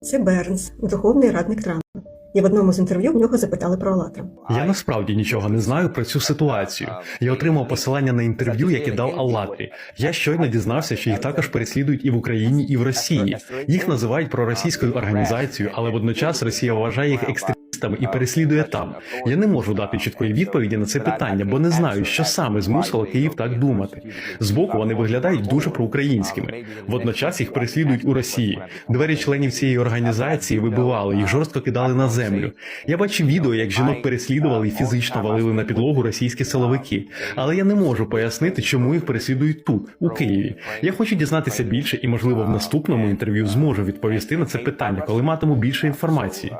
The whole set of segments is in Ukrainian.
Це Бернс, духовний радник Трампа. І в одному з інтерв'ю в нього запитали про Алатра. Я насправді нічого не знаю про цю ситуацію. Я отримав посилання на інтерв'ю, яке дав Аллатрі. Я щойно дізнався, що їх також переслідують і в Україні, і в Росії. Їх називають проросійською організацією, але водночас Росія вважає їх екстремістами і переслідує там. Я не можу дати чіткої відповіді на це питання, бо не знаю, що саме змусило Київ так думати. Збоку вони виглядають дуже проукраїнськими. Водночас їх переслідують у Росії. Двері членів цієї організації вибивали, їх жорстко кидали на землю. Я бачив відео, як жінок переслідували і фізично валили на підлогу російські силовики. Але я не можу пояснити, чому їх переслідують тут, у Києві. Я хочу дізнатися більше і, можливо, в наступному інтерв'ю зможу відповісти на це питання, коли матиму більше інформації.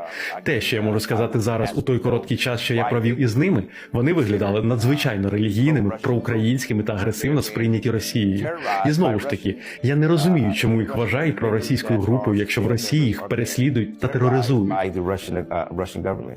Те, що я можу сказати зараз у той короткий час, що я провів із ними, вони виглядали надзвичайно релігійними, проукраїнськими та агресивно сприйняті Росією. І знову ж таки, я не розумію, чому їх вважають проросійською групою, якщо в Росії їх переслідують та тероризують. uh.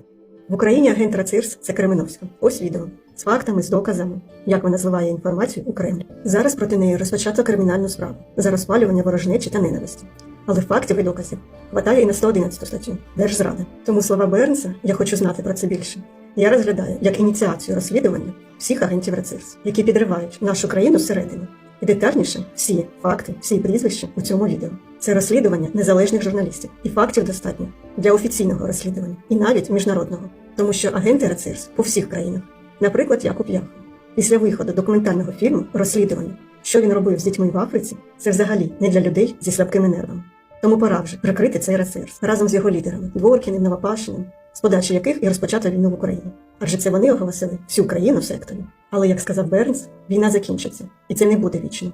В Україні агент Рацирс це Кременовська. Ось відео з фактами, з доказами, як вона зливає інформацію у Кремль. Зараз проти неї розпочато кримінальну справу за розпалювання ворожнечі та ненависті. Але фактів і доказів хватає і на 111 статтю Держзрада. Тому слова Бернса я хочу знати про це більше. Я розглядаю як ініціацію розслідування всіх агентів Рацирс, які підривають нашу країну зсередини. І детальніше всі факти, всі прізвища у цьому відео. Це розслідування незалежних журналістів, і фактів достатньо для офіційного розслідування, і навіть міжнародного, тому що агенти РАЦИРС по всіх країнах, наприклад, Якуб Яхо. Після виходу документального фільму розслідування, що він робив з дітьми в Африці, це взагалі не для людей зі слабкими нервами. Тому пора вже прикрити цей ресурс разом з його лідерами Дворкіним, Новопашиним, з подачі яких і розпочато війну в Україні. Адже це вони оголосили всю країну сектором. Але як сказав Бернс, війна закінчиться, і це не буде вічно.